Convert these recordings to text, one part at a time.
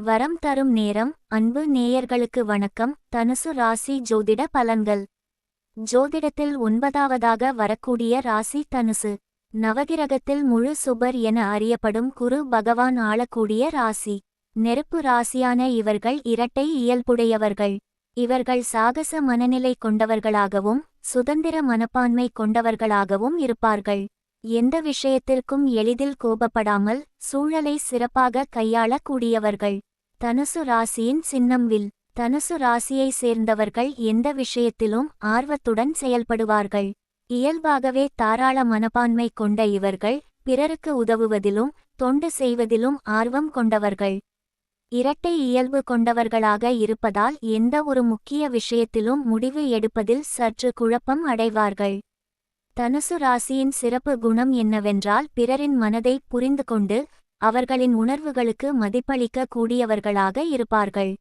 வரம் தரும் நேரம் அன்பு நேயர்களுக்கு வணக்கம். தனுசு ராசி ஜோதிட பலன்கள். ஜோதிடத்தில் ஒன்பதாவதாக வரக்கூடிய ராசி தனுசு. நவகிரகத்தில் முழு சுபர் என அறியப்படும் குரு பகவான் ஆளக்கூடிய ராசி. நெருப்பு ராசியான இவர்கள் இரட்டை இயல்புடையவர்கள். இவர்கள் சாகச மனநிலை கொண்டவர்களாகவும் சுதந்திர மனப்பான்மை கொண்டவர்களாகவும் இருப்பார்கள். எந்த விஷயத்திற்கும் எளிதில் கோபப்படாமல் சூழலை சிறப்பாக கையாளக்கூடியவர்கள். தனுசு ராசியின் சின்னம் வில் தனுசு ராசியை சேர்ந்தவர்கள் எந்த விஷயத்திலும் ஆர்வத்துடன் செயல்படுவார்கள். இயல்பாகவே தாராள மனப்பான்மை கொண்ட இவர்கள் பிறருக்கு உதவுவதிலும் தொண்டு செய்வதிலும் ஆர்வம் கொண்டவர்கள். இரட்டை இயல்பு கொண்டவர்களாக இருப்பதால் எந்த ஒரு முக்கிய விஷயத்திலும் முடிவு எடுப்பதில் சற்று குழப்பம் அடைவார்கள். தனுசு ராசியின் சிறப்பு குணம் என்னவென்றால் பிறரின் மனதை புரிந்து கொண்டு அவர்களின் உணர்வுகளுக்கு மதிப்பளிக்க கூடியவர்களாக இருப்பார்கள்.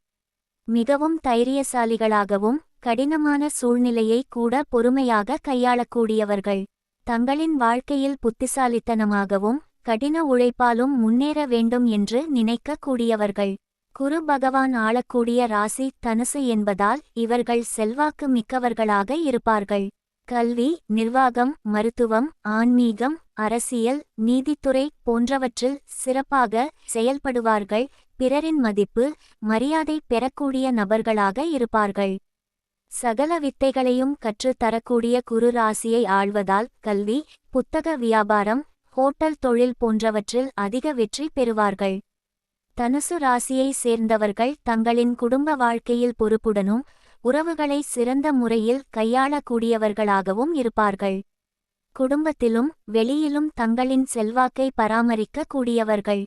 மிகவும் தைரியசாலிகளாகவும் கடினமான சூழ்நிலையை கூட பொறுமையாக கையாளக்கூடியவர்கள். தங்களின் வாழ்க்கையில் புத்திசாலித்தனமாகவும் கடின உழைப்பாலும் முன்னேற வேண்டும் என்று நினைக்கக்கூடியவர்கள். குரு பகவான் ஆளக்கூடிய ராசி தனுசு என்பதால் இவர்கள் செல்வாக்கு மிக்கவர்களாக இருப்பார்கள். கல்வி நிர்வாகம் மருத்துவம் ஆன்மீகம் அரசியல் நீதித்துறை போன்றவற்றில் சிறப்பாக செயல்படுவார்கள். பிறரின் மதிப்பு மரியாதை பெறக்கூடிய நபர்களாக இருப்பார்கள். சகல வித்தைகளையும் கற்றுத் தரக்கூடிய குரு ராசியை ஆள்வதால் கல்வி புத்தக வியாபாரம் ஹோட்டல் தொழில் போன்றவற்றில் அதிக வெற்றி பெறுவார்கள். தனுசு ராசியை சேர்ந்தவர்கள் தங்களின் குடும்ப வாழ்க்கையில் பொறுப்புடனும் உறவுகளை சிறந்த முறையில் கையாளக்கூடியவர்களாகவும் இருப்பார்கள். குடும்பத்திலும் வெளியிலும் தங்களின் செல்வாக்கை பராமரிக்க கூடியவர்கள்